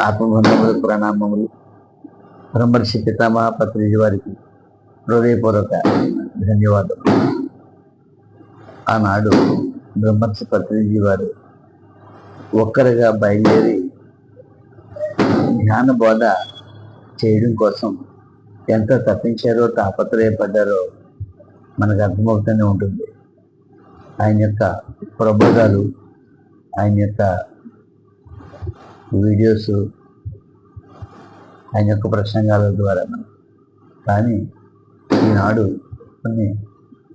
ఆత్మబంధములు ప్రణామములు బ్రహ్మర్షి పితామహ పత్రిజీ వారికి హృదయపూర్వక ధన్యవాదాలు ఆనాడు బ్రహ్మర్షి పత్రిజీ వారు ఒక్కరిగా బయలుదేరి జ్ఞాన బోధ చేయడం కోసం ఎంత తప్పించారో తాపత్రయపడ్డారో మనకు అర్థమవుతూనే ఉంటుంది. ఆయన యొక్క ప్రబోధాలు ఆయన యొక్క వీడియోస్ ఆయన యొక్క ప్రసంగాల ద్వారా కానీ ఈనాడు కొన్ని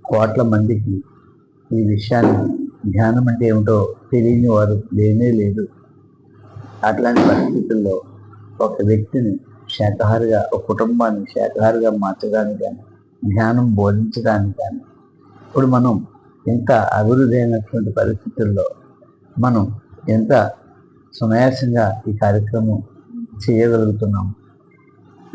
కోట్ల మందికి ఈ విషయాన్ని ధ్యానం అంటే ఏమిటో తెలియని వారు లేనే లేదు. అట్లాంటి పరిస్థితుల్లో ఒక వ్యక్తిని శాఖహారిగా ఒక కుటుంబాన్ని శాఖహారిగా మార్చడానికి కానీ ధ్యానం బోధించడానికి కానీ ఇప్పుడు మనం ఇంత అభివృద్ధి అయినటువంటి పరిస్థితుల్లో మనం ఎంత సునాయాసంగా ఈ కార్యక్రమం చేయగలుగుతున్నాం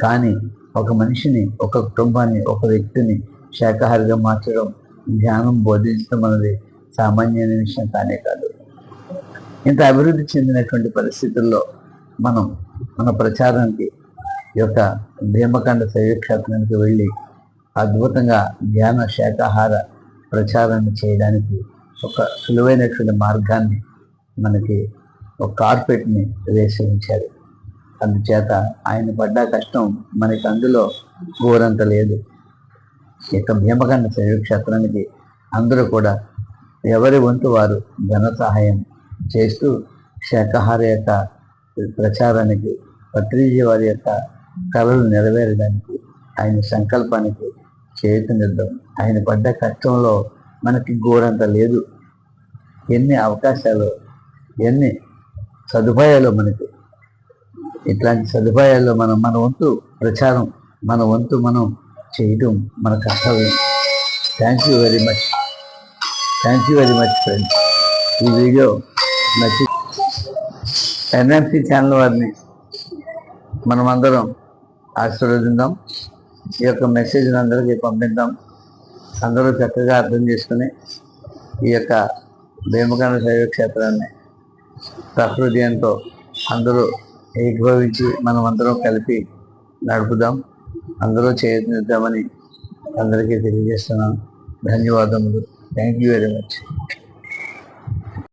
కానీ ఒక మనిషిని ఒక కుటుంబాన్ని ఒక వ్యక్తిని శాఖాహారిగా మార్చడం ధ్యానం బోధించడం అనేది సామాన్యమైన విషయం కానే కాదు. ఇంత అభివృద్ధి చెందినటువంటి పరిస్థితుల్లో మనం మన ప్రచారానికి ఈ యొక్క భీమకాండ శైవక్షేత్రానికి వెళ్ళి అద్భుతంగా ధ్యాన శాఖాహార ప్రచారాన్ని చేయడానికి ఒక సులువైనటువంటి మార్గాన్ని మనకి ఒక కార్పెట్ని వేసి ఉంచారు అందుచేత ఆయన పడ్డ కష్టం మనకి అందులో ఘోరంత లేదు. ఇక భీమకండ శైవక్షేత్రానికి అందరూ కూడా ఎవరి వంతు వారు ధన సహాయం చేస్తూ శాఖాహార యొక్క ప్రచారానికి పత్రిజీ వారి యొక్క కళలు నెరవేరడానికి ఆయన సంకల్పానికి చేయుతునిద్దాం ఆయన పడ్డ కష్టంలో మనకి ఘోరంత లేదు. ఎన్ని అవకాశాలు ఎన్ని సదుపాయాలు మనకి. ఇట్లాంటి సదుపాయాల్లో మనం మన వంతు ప్రచారం మన వంతు మనం చేయటం మన కర్తవ్యం. Thank you very much thank you very much friends ఈ వీడియో నచ్చి ఎన్ఎంసి ఛానల్ వారిని మనమందరం ఆశీర్వదిద్దాం. ఈ యొక్క మెసేజ్ని అందరికీ పంపిద్దాం. అందరూ చక్కగా అర్థం చేసుకుని ఈ యొక్క భీమకాండ శైవ క్షేత్రాన్ని సహృదయంతో అందరూ ఏకీభవించి మనం అందరం కలిపి నడుపుదాం. అందరూ చేయనిద్దామని అందరికీ తెలియజేస్తున్నాను. ధన్యవాదములు. Thank you very much